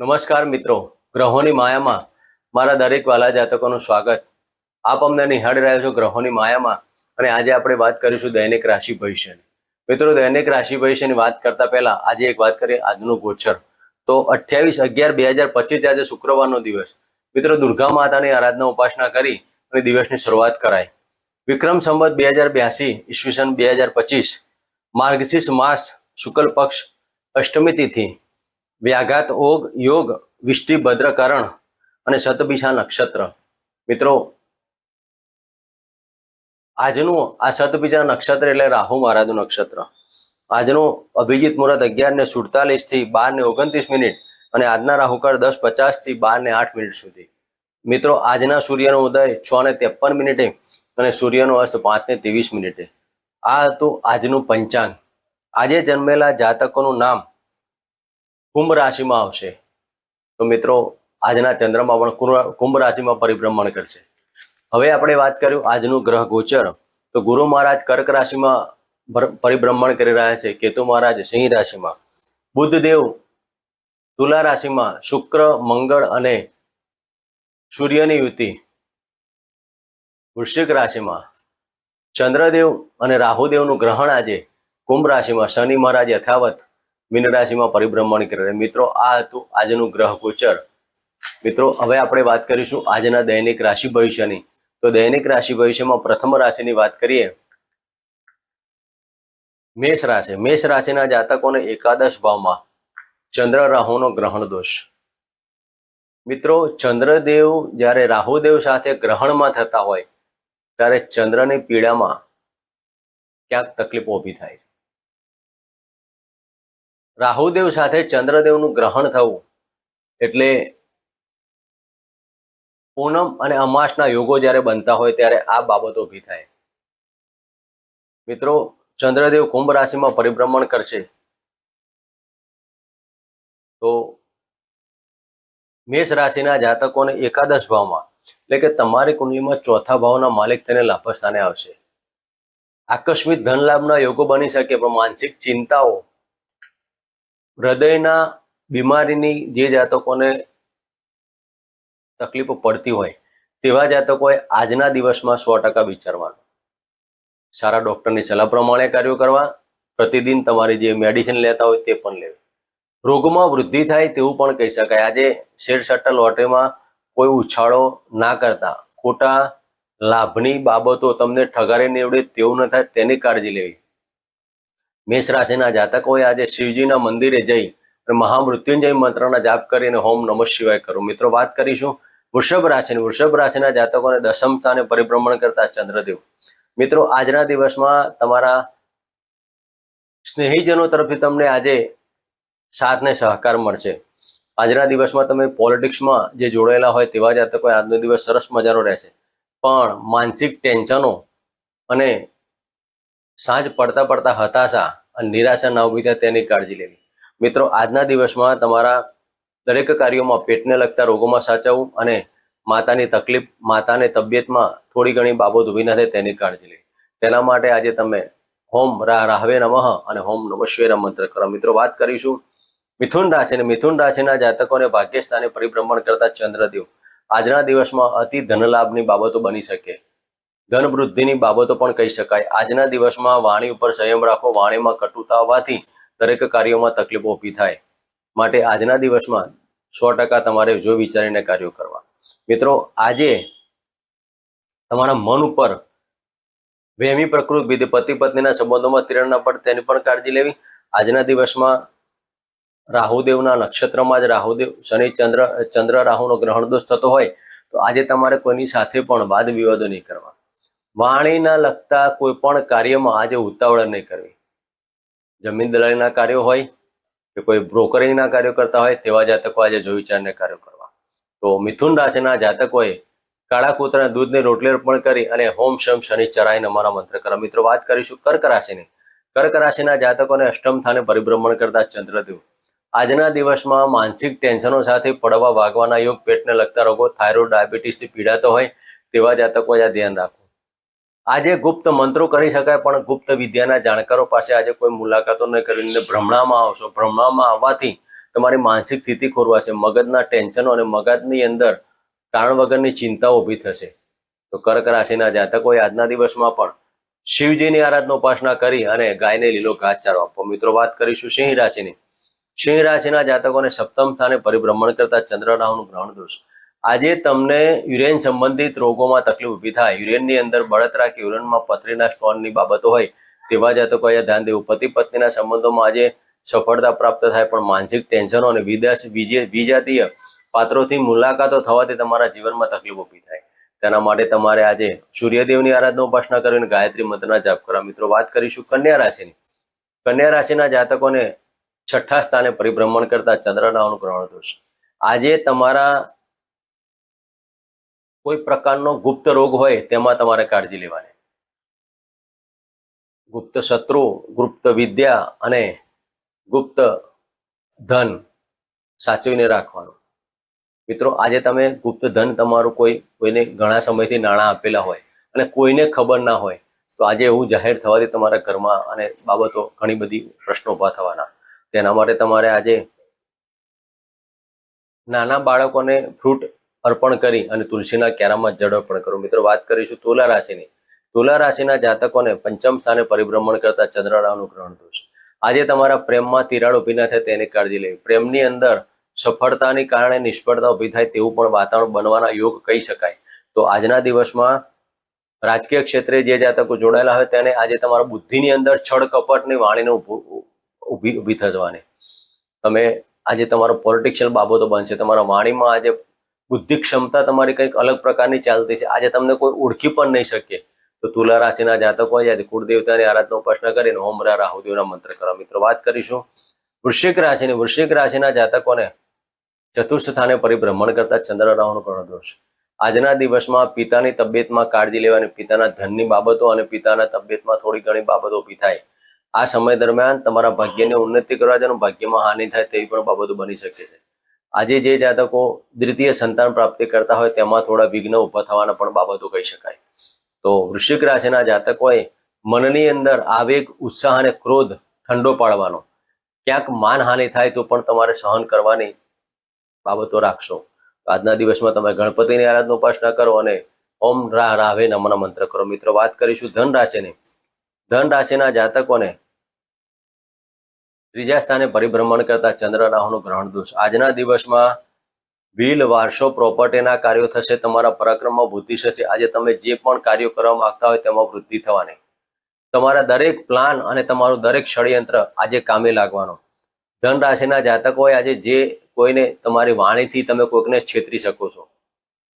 નમસ્કાર મિત્રો, ગ્રહોની માયામાં મારા દરેક વાલા જાતકોનું સ્વાગત. આપ અમને નિહાળી રહ્યા છો ગ્રહોની માયામાં અને આજે આપણે વાત કરીશું દૈનિક રાશિ ભવિષ્યની. મિત્રો, દૈનિક રાશિ ભવિષ્યની વાત કરતા પહેલા આજે એક વાત કરીએ આજનું ગોચર. તો અઠ્યાવીસ અગિયાર બે હજાર પચીસ આજે શુક્રવારનો દિવસ. મિત્રો, દુર્ગા માતાની આરાધના ઉપાસના કરી અને દિવસની શરૂઆત કરાય વિક્રમ સંવત બે હજાર બ્યાસી, ઈસવીસન બે હજાર પચીસ, માર્ગશીર્ષ માસ શુક્લ પક્ષ અષ્ટમી તિથિ વ્યાઘાત ઓગ, યોગ વિષ્ટિભદ્રકરણ અને શતભિષા નક્ષત્ર. મિત્રો, આજનું આ સતબીજા નક્ષત્ર એટલે રાહુ મહારાજનું નક્ષત્ર. આજનું અભિજીત મુહૂર્ત અગિયાર ને સુડતાલીસથી બાર ને ઓગણત્રીસ મિનિટ અને આજના રાહુકાળ દસ પચાસથી બાર ને આઠ મિનિટ સુધી. મિત્રો, આજના સૂર્યનો ઉદય છ ને ત્રેપન મિનિટે અને સૂર્યનો અસ્ત પાંચ ને ત્રેવીસ મિનિટે. આ હતું આજનું પંચાંગ. આજે જન્મેલા જાતકોનું નામ કુંભ રાશિમાં આવશે. તો મિત્રો, આજના ચંદ્રમાં પણ કુંભ રાશિમાં પરિભ્રમણ કરશે. હવે આપણે વાત કર્યું આજનું ગ્રહ ગોચર. તો ગુરુ મહારાજ કર્ક રાશિમાં પરિભ્રમણ કરી રહ્યા છે. કેતુ મહારાજ સિંહ રાશિમાં. બુદ્ધદેવ તુલા રાશિમાં શુક્ર, મંગળ અને સૂર્યની યુતિ. વૃશ્ચિક રાશિમાં ચંદ્રદેવ અને રાહુદેવનું ગ્રહણ આજે કુંભ રાશિમાં શનિ મહારાજ યથાવત મીન રાશિમાં પરિભ્રમણ કરે. મિત્રો, આ હતું આજનું ગ્રહ ગોચર. મિત્રો, હવે આપણે વાત કરીશું આજના દૈનિક રાશિ ભવિષ્યની. તો દૈનિક રાશિ ભવિષ્યમાં પ્રથમ રાશિની વાત કરીએ. મેષ રાશિ. મેષ રાશિના જાતકોને એકાદશ ભાવમાં ચંદ્ર રાહુનો ગ્રહણ દોષ. મિત્રો, ચંદ્રદેવ જ્યારે રાહુદેવ સાથે ગ્રહણમાં થતા હોય, ત્યારે ચંદ્રની પીડામાં ક્યાંક તકલીફો ઊભી થાય છે. રાહુદેવ સાથે ચંદ્રદેવનું ગ્રહણ થવું એટલે પૂનમ અને અમાસના યોગો જ્યારે બનતા હોય ત્યારે આ બાબતો ઊભી થાય. મિત્રો, ચંદ્રદેવ કુંભ રાશિમાં પરિભ્રમણ કરશે. તો મેષ રાશિના જાતકોને એકાદશ ભાવમાં, એટલે કે તમારી કુંડલીમાં ચોથા ભાવના માલિક તેને લાભસ્થાને આવશે. આકસ્મિક ધન લાભના યોગો બની શકે, પણ માનસિક ચિંતાઓ હૃદયના બીમારીની જે જાતકોને તકલીફો પડતી હોય, તેવા જાતકોએ આજના દિવસમાં સો ટકા વિચારવાનું. સારા ડૉક્ટરની સલાહ પ્રમાણે કાર્યો કરવા, પ્રતિદિન તમારી જે મેડિસિન લેતા હોય તે પણ લેવી. રોગમાં વૃદ્ધિ થાય તેવું પણ કહી શકાય. આજે શેર સટ્ટા લોટરીમાં કોઈ ઉછાળો ના કરતા, ખોટા લાભની બાબતો તમને ઠગારી નીવડે તેવું ન થાય, તેની કાળજી લેવી. મેષ રાશિના જાતકોએ આજે શિવજીના મંદિરે જઈ મહામૃત્યુંજય મંત્રના જાપ કરીને હોમ નમઃ શિવાય કરો. મિત્રો, વાત કરીશું વૃષભ રાશિની. વૃષભ રાશિના જાતકોને દસમ સ્થાને પરિભ્રમણ કરતા ચંદ્રદેવ. મિત્રો, આજના દિવસમાં તમારા સ્નેહીજનો તરફથી તમને આજે સાથ ને સહકાર મળશે. આજના દિવસમાં તમે પોલિટિક્સમાં જે જોડાયેલા હોય તેવા જાતકોએ આજનો દિવસ સરસ મજાનો રહેશે. પણ માનસિક ટેન્શનો અને સાંજ પડતા પડતા હતાશા અને નિરાશા ન ઊભી થાય તેની કાળજી લેવી. મિત્રો, આજના દિવસમાં તમારા દરેક કાર્યોમાં પેટને લગતા રોગોમાં સાચવવું અને માતાની તકલીફ, માતાની તબિયતમાં થોડી ઘણી બાબત ઊભી ન થાય તેની કાળજી લેવી. તેના માટે આજે તમે હોમ રા રાહવે નમઃ અને હોમ નમશ્વેરા મંત્ર કરો. મિત્રો, વાત કરીશું મિથુન રાશિ અને મિથુન રાશિના જાતકોને ભાગ્યસ્થાને પરિભ્રમણ કરતા ચંદ્રદેવ. આજના દિવસમાં અતિ ધનલાભની બાબતો બની શકે. ધન વૃદ્ધિની બાબતો પણ કહી શકાય. આજના દિવસમાં વાણી ઉપર સંયમ રાખો. વાણીમાં કટુતા હોવાથી દરેક કાર્યોમાં તકલીફો ઊભી થાય. માટે આજના દિવસમાં સો ટકા તમારે જો વિચારીને કાર્યો કરવા. મિત્રો, આજે તમારા મન ઉપર વહેમી પ્રકૃતિ વિધિ, પતિ પત્નીના સંબંધોમાં તિરણ પડે તેની પણ કાળજી લેવી. આજના દિવસમાં રાહુદેવના નક્ષત્રમાં જ રાહુદેવ, શનિ, ચંદ્ર ચંદ્ર રાહુનો ગ્રહણ દોષ થતો હોય, તો આજે તમારે કોઈની સાથે પણ વાદ વિવાદો નહીં કરવા. વાણીના લગતા કોઈ પણ કાર્યમાં આજે ઉતાવળ નહીં કરવી. જમીન દલાલીના કાર્યો હોય કે કોઈ બ્રોકરિંગના કાર્યો કરતા હોય તેવા જાતકો આજે જોઈ વિચારને કાર્યો કરવા. તો મિથુન રાશિના જાતકોએ કાળા કૂતરાના દૂધની રોટલી અર્પણ કરી અને હોમ શમ શનિ ચરાઈને અમારા મંત્ર કરવા મિત્રો વાત કરીશું કર્ક રાશિની. કર્ક રાશિના જાતકોને અષ્ટમ સ્થાને પરિભ્રમણ કરતા ચંદ્રદેવ. આજના દિવસમાં માનસિક ટેન્શનો સાથે પડવા વાગવાના યોગ પેટને લગતા રોગો, થાઇરોઇડ, ડાયાબિટીસથી પીડાતો હોય તેવા જાતકો આજે ધ્યાન રાખવું. આજે ગુપ્ત મંત્રો કરી શકાય, પણ ગુપ્ત વિદ્યાના જાણકારો પાસે આજે કોઈ મુલાકાતો ન કરીને ભ્રમણામાં આવશો. ભ્રમણામાં આવવાથી તમારી માનસિક સ્થિતિ ખોરવાશે, મગજના ટેન્શનો અને મગજની અંદર કારણ વગરની ચિંતાઓ ઊભી થશે. તો કર્ક રાશિના જાતકોએ આજના દિવસમાં પણ શિવજીની આરાધના ઉપાસના કરી અને ગાયને લીલો ઘાસ ચારો આપો. મિત્રો, વાત કરીશું સિંહ રાશિની. સિંહ રાશિના જાતકોને સપ્તમ સ્થાને પરિભ્રમણ કરતા ચંદ્ર રાહુનું ગ્રહણ દોષ આજે તમને યુરેન સંબંધિત રોગોમાં તકલીફ ઊભી થાય. યુરેનની અંદર બળતરા કે યુરેનમાં પથરીના સ્ટોનની બાબતો હોય તેવા જાતકો અહીંયા ધ્યાન દેવું. પતિ પત્નીના સંબંધોમાં આજે સફળતા પ્રાપ્ત થાય, પણ માનસિક ટેન્શનો અને વિદેશ વિજાતીય પાત્રોથી મુલાકાતો થવાથી તમારા જીવનમાં તકલીફ ઊભી થાય. તેના માટે તમારે આજે સૂર્યદેવની આરાધના ઉપાસના કરીને ગાયત્રી મંત્રના જાપ કરવા. મિત્રો, વાત કરીશું કન્યા રાશિની. કન્યા રાશિના જાતકોને છઠ્ઠા સ્થાને પરિભ્રમણ કરતા ચંદ્રના અનુગ્રહણ દોષ આજે તમારા કોઈ પ્રકારનો ગુપ્ત રોગ હોય, તેમાં તમારે કાળજી લેવાની. ગુપ્ત શત્રુ, ગુપ્ત વિદ્યા અને ગુપ્ત ધન સાચવીને રાખવાનું. મિત્રો, આજે તમે ગુપ્ત ધન તમારું કોઈ, કોઈને ઘણા સમયથી નાણાં આપેલા હોય અને કોઈને ખબર ના હોય, તો આજે એવું જાહેર થવાથી તમારા ઘરમાં અને બાબતો ઘણી બધી પ્રશ્નો ઊભા થવાના. તેના માટે તમારે આજે નાના બાળકોને ફ્રૂટ અર્પણ કરી અને તુલસીના ક્યારામાં જળ અર્પણ કરો. મિત્રો, વાત કરીશું તુલા રાશિની. તુલા રાશિના જાતકોને પંચમ સ્થાને પરિભ્રમણ કરતા ચંદ્રરાવનું ગ્રહણ દોષ આજે તમારા પ્રેમમાં તિરાડ ઊભી ના થાય, તેની કાળજી લેવી. પ્રેમની અંદર સફળતાની કારણે નિષ્ફળતા ઊભી થાય તેવું પણ વાતાવરણ બનવાના યોગ કહી શકાય. તો આજના દિવસમાં રાજકીય ક્ષેત્રે જે જાતકો જોડાયેલા હોય તેને આજે તમારા બુદ્ધિની અંદર છળ કપટની વાણીને ઊભું ઊભી થવાની. તમે આજે તમારો પોલિટિશિયલ બાબતો બનશે. તમારા વાણીમાં આજે બુદ્ધિ ક્ષમતા તમારી કંઈક અલગ પ્રકારની ચાલતી છે. આજે તમને કોઈ ઓળખી પણ નહીં શકે. તો તુલા રાશિના જાતકો આજે કુળદેવતાની આરાધના ઉપાસના કરીને ઓમ રા રાહુદેવના મંત્ર કરો. મિત્રો, વાત કરીશું. વૃશ્ચિક રાશિની. વૃશ્ચિક રાશિના જાતકોને ચતુર્થ સ્થાને પરિભ્રમણ કરતા ચંદ્ર રાહુનો ગ્રહણ દોષ આજના દિવસમાં પિતાની તબિયતમાં કાળજી લેવાની, પિતાના ધનની બાબતો અને પિતાના તબિયતમાં થોડી ઘણી બાબતો ઊભી થાય. આ સમય દરમિયાન તમારા ભાગ્યની ઉન્નતિ કરવા જવાનું ભાગ્યમાં હાનિ થાય તેવી પણ બાબતો બની શકે છે. આજે જે જાતકો દ્વિતીય સંતાન પ્રાપ્તિ કરતા હોય તેમાં થોડા વિઘ્ન ઊભા થવાના પણ બાબતો કહી શકાય. તો વૃશ્ચિક રાશિના જાતકોએ મનની અંદર આવેગ, ઉત્સાહ અને ક્રોધ ઠંડો પાડવાનો. ક્યાંક માનહાનિ થાય તો પણ તમારે સહન કરવાની બાબતો રાખશો. આજના દિવસમાં તમે ગણપતિની આરાધના ઉપાસના કરો અને ઓમ રા રાવે નમના મંત્ર કરો. મિત્રો, વાત કરીશું ધન રાશિની. ધન રાશિના જાતકોને ત્રીજા સ્થાને પરિભ્રમણ કરતા ચંદ્ર રાહુનું ગ્રહણ દોષ. આજના દિવસમાં બિલ વારસો પ્રોપર્ટીના કાર્યો થશે, તમારા પરાક્રમમાં વૃદ્ધિ થશે. આજે તમે જે પણ કાર્યો કરવા માંગતા હોય તેમાં વૃદ્ધિ થવાની. તમારા દરેક પ્લાન અને તમારું દરેક ષડયંત્ર આજે કામે લાગવાનો. ધન રાશિના જાતકોએ આજે જે કોઈને તમારી વાણીથી તમે કોઈકને છેતરી શકો છો.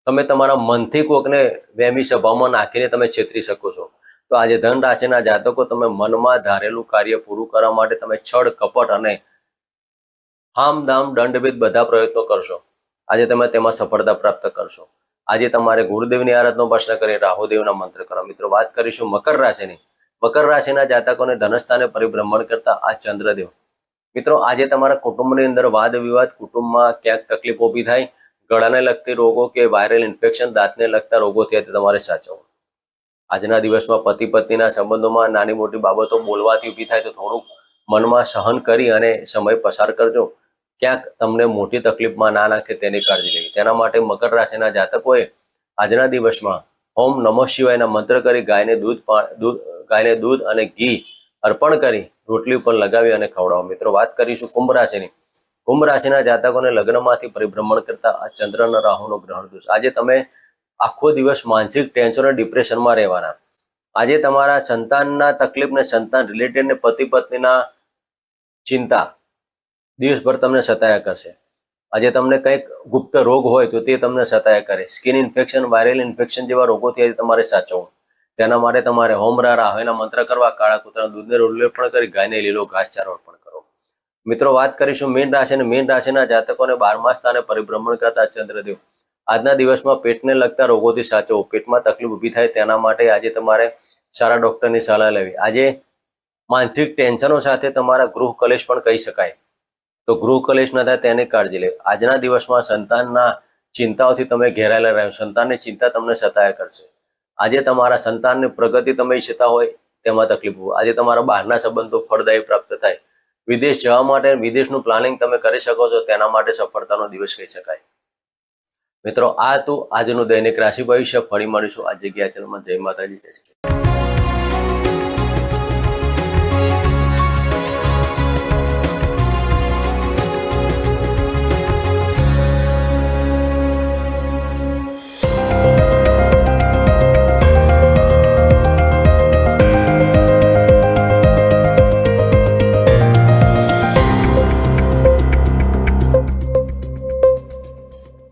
તમે તમારા મનથી કોઈકને વહેમી સભામાં નાખીને તમે છેતરી શકો છો. તો આજે ધન રાશિના જાતકો તમે મનમાં ધારેલું કાર્ય પૂરું કરવા માટે તમે છળ, કપટ અને હામધામ, દંડભેદ બધા પ્રયત્નો કરશો. આજે તમે તેમાં સફળતા પ્રાપ્ત કરશો. આજે તમારે ગુરુદેવની આરાધનો ઉપાસના કરી, રાહુદેવના મંત્ર કરો. મિત્રો, વાત કરીશું મકર રાશિની. મકર રાશિના જાતકોને ધનસ્થાને પરિભ્રમણ કરતા આ ચંદ્રદેવ. મિત્રો, આજે તમારા કુટુંબની અંદર વાદ વિવાદ કુટુંબમાં ક્યાંક તકલીફ ઊભી થાય, ગળાને લગતી રોગો કે વાયરલ ઇન્ફેક્શન દાંતને લગતા રોગો થયા તમારે સાચવવું. આજના દિવસમાં પતિ પત્નીના સંબંધોમાં નાની મોટી બાબતો બોલવાથી ઊભી થાય તો થોડુંક મનમાં સહન કરી અને સમય પસાર કરજો. ક્યાંક તમને મોટી તકલીફમાં ના નાખે તેની કાળજી લેવી. તેના માટે મકર રાશિના જાતકોએ આજના દિવસમાં ઓમ નમઃ શિવાયના મંત્ર કરી ગાયને દૂધ દૂધ, ગાયને દૂધ અને ઘી અર્પણ કરી રોટલી ઉપર લગાવી અને ખવડાવો. મિત્રો, વાત કરીશું કુંભ રાશિની. કુંભ રાશિના જાતકોને લગ્નમાંથી પરિભ્રમણ કરતા આ ચંદ્રના રાહુનો ગ્રહણ દોષ. આજે તમે આખો દિવસ માનસિક ટેન્શન અને ડિપ્રેશનમાં રહેવાના. આજે તમારા સંતાનના તકલીફને સંતાન રિલેટેડ પતિ પત્નીના ચિંતા દિવસભર તમને સતાયા કરશે. આજે તમને કંઈક ગુપ્ત રોગ હોય તો તે તમને સતાયા કરે. સ્કિન ઇન્ફેક્શન વાયરલ ઇન્ફેક્શન જેવા રોગોથી આજે તમારે સાચવવું. તેના માટે તમારે હોમ રા રાહવેના મંત્ર કરવા, કાળા કૂતરાના દૂધને રોટલી પણ કરી, ગાયને લીલો ઘાસચારો અર્પણ કરો. મિત્રો, વાત કરીશું મીન રાશિ અને મીન રાશિના જાતકોને બારમા સ્થાને પરિભ્રમણ કરતા ચંદ્રદેવ. આજના દિવસમાં પેટને લગતા રોગોથી સાચવો. પેટમાં તકલીફ ઊભી થાય તેના માટે આજે તમારે સારા ડૉક્ટરની સલાહ લેવી. આજે માનસિક ટેન્શનો સાથે તમારા ગૃહ કલેશ પણ કહી શકાય. તો ગૃહ કલેશ ન થાય તેની કાળજી લેવી. આજના દિવસમાં સંતાનના ચિંતાઓથી તમે ઘેરાયેલા રહ્યો સંતાનની ચિંતા તમને સતાયા કરશે. આજે તમારા સંતાનની પ્રગતિ તમે ઈચ્છતા હોય તેમાં તકલીફ આજે તમારા બહારના સંબંધો ફળદાયી પ્રાપ્ત થાય. વિદેશ જવા માટે વિદેશનું પ્લાનિંગ તમે કરી શકો છો. તેના માટે સફળતાનો દિવસ કહી શકાય. મિત્રો, આ હતું આજનું દૈનિક રાશિ ભવિષ્ય, ફરી મળીશું આ જગ્યા ચેનલમાં જય માતાજી, જય.